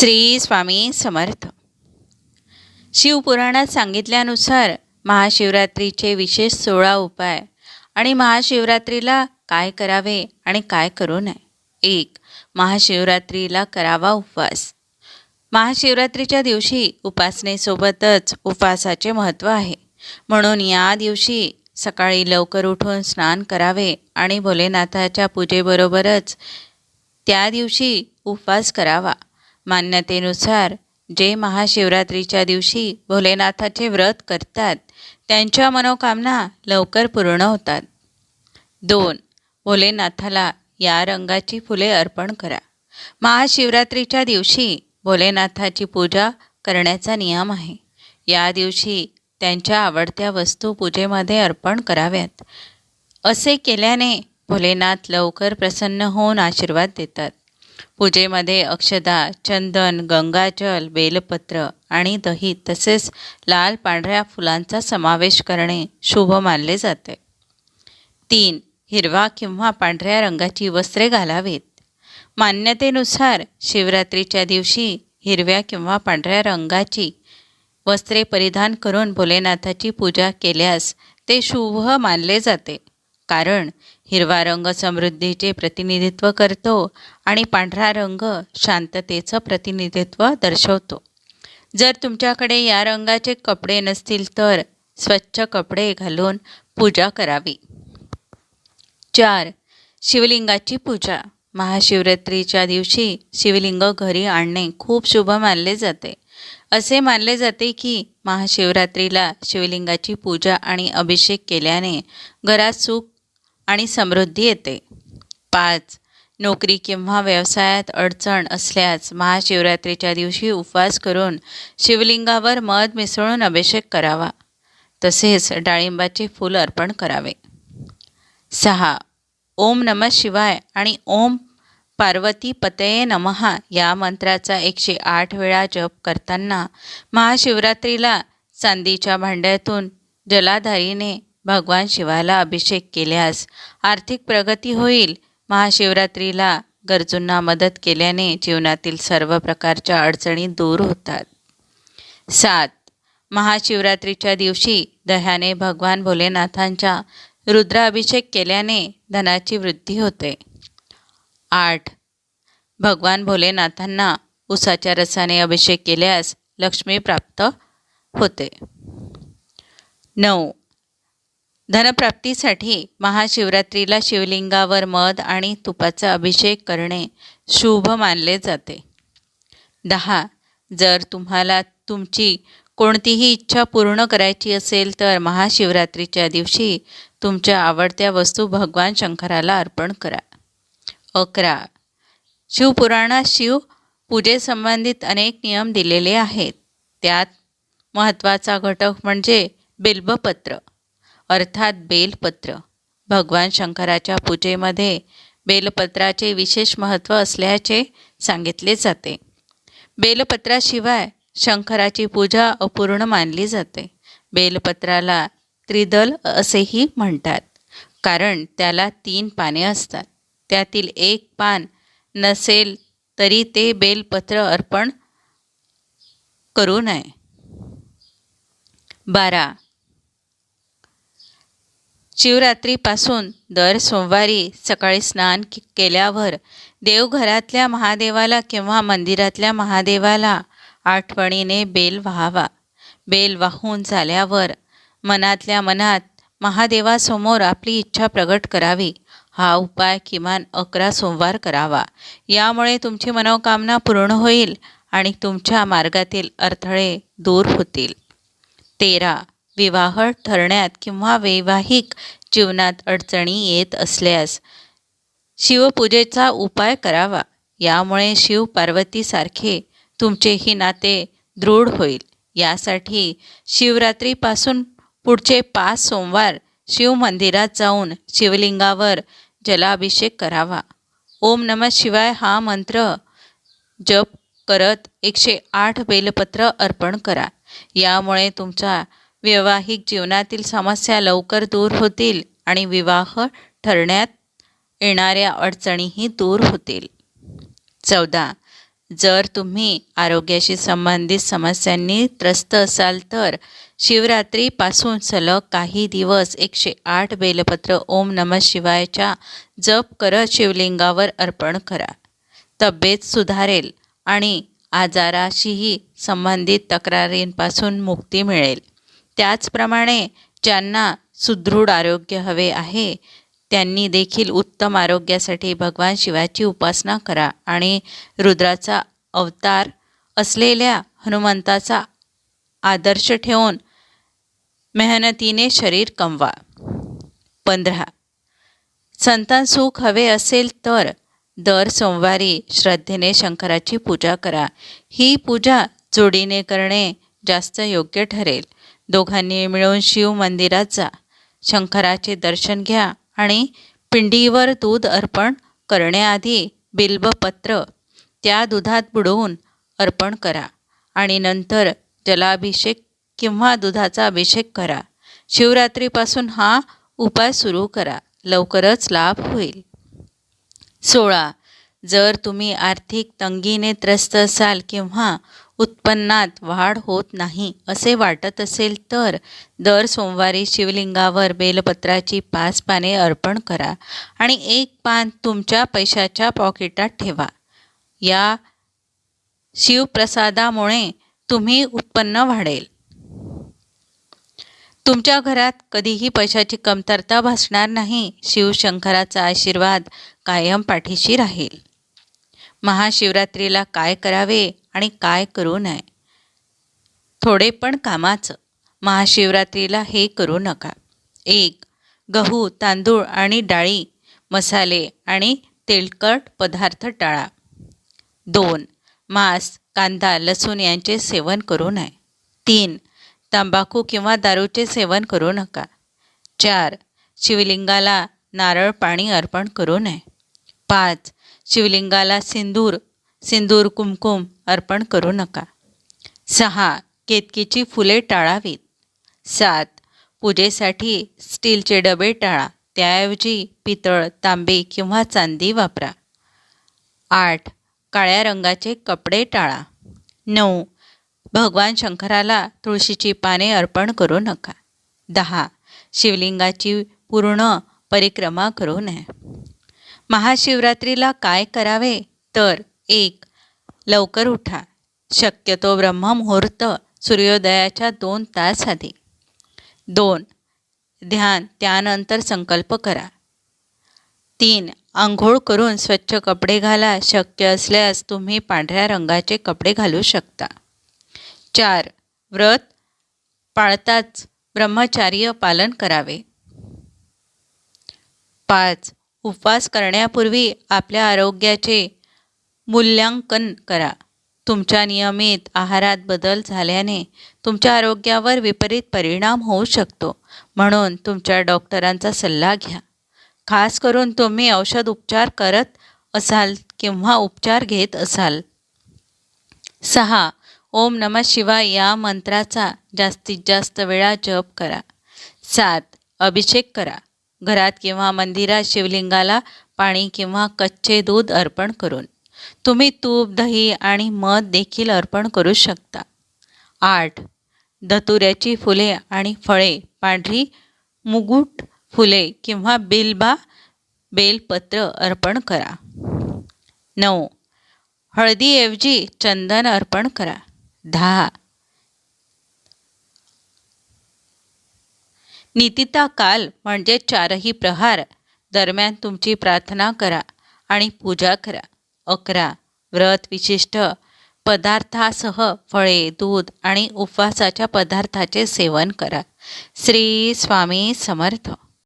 श्री स्वामी समर्थ. शिवपुराणात सांगितल्यानुसार महाशिवरात्रीचे विशेष सोळा उपाय आणि महाशिवरात्रीला काय करावे आणि काय करू नये. एक महाशिवरात्रीला करावा उपवास. महाशिवरात्रीच्या दिवशी उपासनेसोबतच उपवासाचे महत्त्व आहे. म्हणून या दिवशी सकाळी लवकर उठून स्नान करावे आणि भोलेनाथाच्या पूजेबरोबरच त्या दिवशी उपवास करावा. मान्यतेनुसार जे महाशिवरात्रीच्या दिवशी भोलेनाथाचे व्रत करतात त्यांच्या मनोकामना लवकर पूर्ण होतात. दोन भोलेनाथाला या रंगाची फुले अर्पण करा. महाशिवरात्रीच्या दिवशी भोलेनाथाची पूजा करण्याचा नियम आहे. या दिवशी त्यांच्या आवडत्या वस्तू पूजेमध्ये अर्पण कराव्यात. असे केल्याने भोलेनाथ लवकर प्रसन्न होऊन आशीर्वाद देतात. पूजेमध्ये अक्षदा चंदन गंगाजल बेलपत्र आणि दही तसेच लाल पांढऱ्या फुलांचा समावेश करणे शुभ मानले जाते. तीन हिरवा किंवा पांढऱ्या रंगाची वस्त्रे घालावीत. मान्यतेनुसार शिवरात्रीच्या दिवशी हिरव्या किंवा पांढऱ्या रंगाची वस्त्रे परिधान करून भोलेनाथाची पूजा केल्यास ते शुभ मानले जाते. कारण हिरवा रंग समृद्धीचे प्रतिनिधित्व करतो आणि पांढरा रंग शांततेचं प्रतिनिधित्व दर्शवतो. जर तुमच्याकडे या रंगाचे कपडे नसतील तर स्वच्छ कपडे घालून पूजा करावी. चार शिवलिंगाची पूजा. महाशिवरात्रीच्या दिवशी शिवलिंग घरी आणणे खूप शुभ मानले जाते. असे मानले जाते की महाशिवरात्रीला शिवलिंगाची पूजा आणि अभिषेक केल्याने घरात सुख आणि समृद्धी येते. पाच नोकरी किंवा व्यवसायात अडचण असल्यास महाशिवरात्रीच्या दिवशी उपवास करून शिवलिंगावर मध मिसळून अभिषेक करावा. तसेच डाळिंबाचे फूल अर्पण करावे. सहा ओम नम शिवाय आणि ओम पार्वती पतये नमहा या मंत्राचा एकशे आठ वेळा जप करताना महाशिवरात्रीला चांदीच्या भांड्यातून जलाधारीने भगवान शिवाला अभिषेक केल्यास आर्थिक प्रगती होईल. महाशिवरात्रीला गरजूंना मदत केल्याने जीवनातील सर्व प्रकारच्या अडचणी दूर होतात. सात. महाशिवरात्रीच्या दिवशी दह्याने भगवान भोलेनाथांच्या रुद्राभिषेक केल्याने धनाची वृद्धी होते. आठ. भगवान भोलेनाथांना उसाच्या रसाने अभिषेक केल्यास लक्ष्मी प्राप्त होते. नऊ. धनप्राप्तीसाठी महाशिवरात्रीला शिवलिंगावर मध आणि तुपाचा अभिषेक करणे शुभ मानले जाते. दहा. जर तुम्हाला तुमची कोणतीही इच्छा पूर्ण करायची असेल तर महाशिवरात्रीच्या दिवशी तुमच्या आवडत्या वस्तू भगवान शंकराला अर्पण करा. अकरा. शिवपुराणात शिव पूजेसंबंधित अनेक नियम दिलेले आहेत. त्यात महत्त्वाचा घटक म्हणजे बिल्बपत्र. अर्थात बेलपत्र. भगवान शंकराच्या पूजेमध्ये बेलपत्राचे विशेष महत्त्व असल्याचे सांगितले जाते. बेलपत्राशिवाय शंकराची पूजा अपूर्ण मानली जाते. बेलपत्राला त्रिदल असेही म्हणतात. कारण त्याला तीन पाने असतात. त्यातील एक पान नसेल तरी ते बेलपत्र अर्पण करू नये. बारा. शिवरात्रीपासून दर सोमवारी सकाळी स्नान केल्यावर देवघरातल्या महादेवाला किंवा मंदिरातल्या महादेवाला आठवणीने बेल वाहावा. बेल वाहून झाल्यावर मनातल्या मनात महादेवासमोर आपली इच्छा प्रगट करावी. हा उपाय किमान अकरा सोमवार करावा. यामुळे तुमची मनोकामना पूर्ण होईल आणि तुमच्या मार्गातील अडथळे दूर होतील. तेरा विवाह ठरण्यात किंवा वैवाहिक जीवनात अडचणी येत असल्यास शिवपूजेचा उपाय करावा. यामुळे शिव पार्वतीसारखे तुमचेही नाते दृढ होईल. यासाठी शिवरात्रीपासून पुढचे पाच सोमवार शिव मंदिरात जाऊन शिवलिंगावर जलाभिषेक करावा. ओम नम शिवाय हा मंत्र जप करत एकशे आठ बेलपत्र अर्पण करा. यामुळे तुमचा वैवाहिक जीवनातील समस्या लवकर दूर होतील आणि विवाह ठरण्यात येणाऱ्या अडचणीही दूर होतील. चौदा. जर तुम्ही आरोग्याशी संबंधित समस्यांनी त्रस्त असाल तर शिवरात्रीपासून सलग काही दिवस एकशे आठ बेलपत्र ओम नम शिवायच्या जप करत शिवलिंगावर अर्पण करा. तब्येत सुधारेल आणि आजाराशीही संबंधित तक्रारींपासून मुक्ती मिळेल. त्याचप्रमाणे ज्यांना सुदृढ आरोग्य हवे आहे त्यांनी देखील उत्तम आरोग्यासाठी भगवान शिवाची उपासना करा आणि रुद्राचा अवतार असलेल्या हनुमंताचा आदर्श ठेवून मेहनतीने शरीर कमवा. पंधरा. संतान सुख हवे असेल तर दर सोमवारी श्रद्धेने शंकराची पूजा करा. ही पूजा जोडीने करणे जास्त योग्य ठरेल. दोघांनी मिळून शिव मंदिरात जा शंकराचे दर्शन घ्या आणि पिंडीवर दूध अर्पण करण्याआधी बिल्बपत्र त्या दुधात बुडवून अर्पण करा आणि नंतर जलाभिषेक किंवा दुधाचा अभिषेक करा. शिवरात्रीपासून हा उपाय सुरू करा. लवकरच लाभ होईल. सोळा. जर तुम्ही आर्थिक तंगीने त्रस्त असाल किंवा उत्पन्नात वाढ होत नाही असे वाटत असेल तर दर सोमवारी शिवलिंगावर बेलपत्राची पाच पाने अर्पण करा आणि एक पान तुमच्या पैशाच्या पॉकेटात ठेवा. या शिवप्रसादामुळे तुम्ही उत्पन्न वाढेल. तुमच्या घरात कधीही पैशाची कमतरता भासणार नाही शिवशंकराचा आशीर्वाद कायम पाठीशी राहील. महाशिवरात्रीला काय करावे? आणि काय करू नये. थोडे पण कामाचं. महाशिवरात्रीला हे करू नका. एक गहू तांदूळ आणि डाळी मसाले आणि तेलकट पदार्थ टाळा. दोन मांस कांदा लसूण यांचे सेवन करू नये. तीन तंबाखू किंवा दारूचे सेवन करू नका. चार शिवलिंगाला नारळ पाणी अर्पण करू नये. पाच शिवलिंगाला सिंदूर सिंदूर कुमकुम अर्पण करू नका. सहा केतकीची फुले टाळावीत. सात पूजेसाठी स्टीलचे डबे टाळा. त्याऐवजी पितळ तांबे किंवा चांदी वापरा. आठ काळ्या रंगाचे कपडे टाळा. नऊ भगवान शंकराला तुळशीची पाने अर्पण करू नका. दहा शिवलिंगाची पूर्ण परिक्रमा करू नये. महाशिवरात्रीला काय करावे? तर एक लवकर उठा. शक्यतो ब्रह्ममुहूर्त सूर्योदयाच्या दोन तास आधी. दोन. ध्यान त्यानंतर संकल्प करा. तीन. आंघोळ करून स्वच्छ कपडे घाला. शक्य असल्यास तुम्ही पांढऱ्या रंगाचे कपडे घालू शकता. चार. व्रत पाळताच ब्रह्मचार्य पालन करावे. पाच. उपवास करण्यापूर्वी आपल्या आरोग्याचे मूल्यांकन करा. तुमच्या नियमित आहारात बदल झाल्याने तुमच्या आरोग्यावर विपरीत परिणाम होऊ शकतो. म्हणून तुमच्या डॉक्टरांचा सल्ला घ्या. खास करून तुम्ही औषध उपचार करत असाल किंवा उपचार घेत असाल. सहा. ओम नम शिवाय या मंत्राचा जास्तीत जास्त वेळा जप करा. सात. अभिषेक करा. घरात किंवा मंदिरात शिवलिंगाला पाणी किंवा कच्चे दूध अर्पण करून. तुम्ही तूप दही आणि मध देखील अर्पण करू शकता. आठ. धतुऱ्याची फुले आणि फळे पांढरी मुगुट फुले किंवा बिलबा बेलपत्र अर्पण करा. नऊ. हळदीऐवजी चंदन अर्पण करा. दहा. नितिता काल म्हणजे चारही प्रहार दरम्यान तुमची प्रार्थना करा आणि पूजा करा. अकरा. व्रत विशिष्ट. पदार्थासह फळे दूध आणि उपवासाच्या पदार्थाचे सेवन करा. श्री स्वामी समर्थ.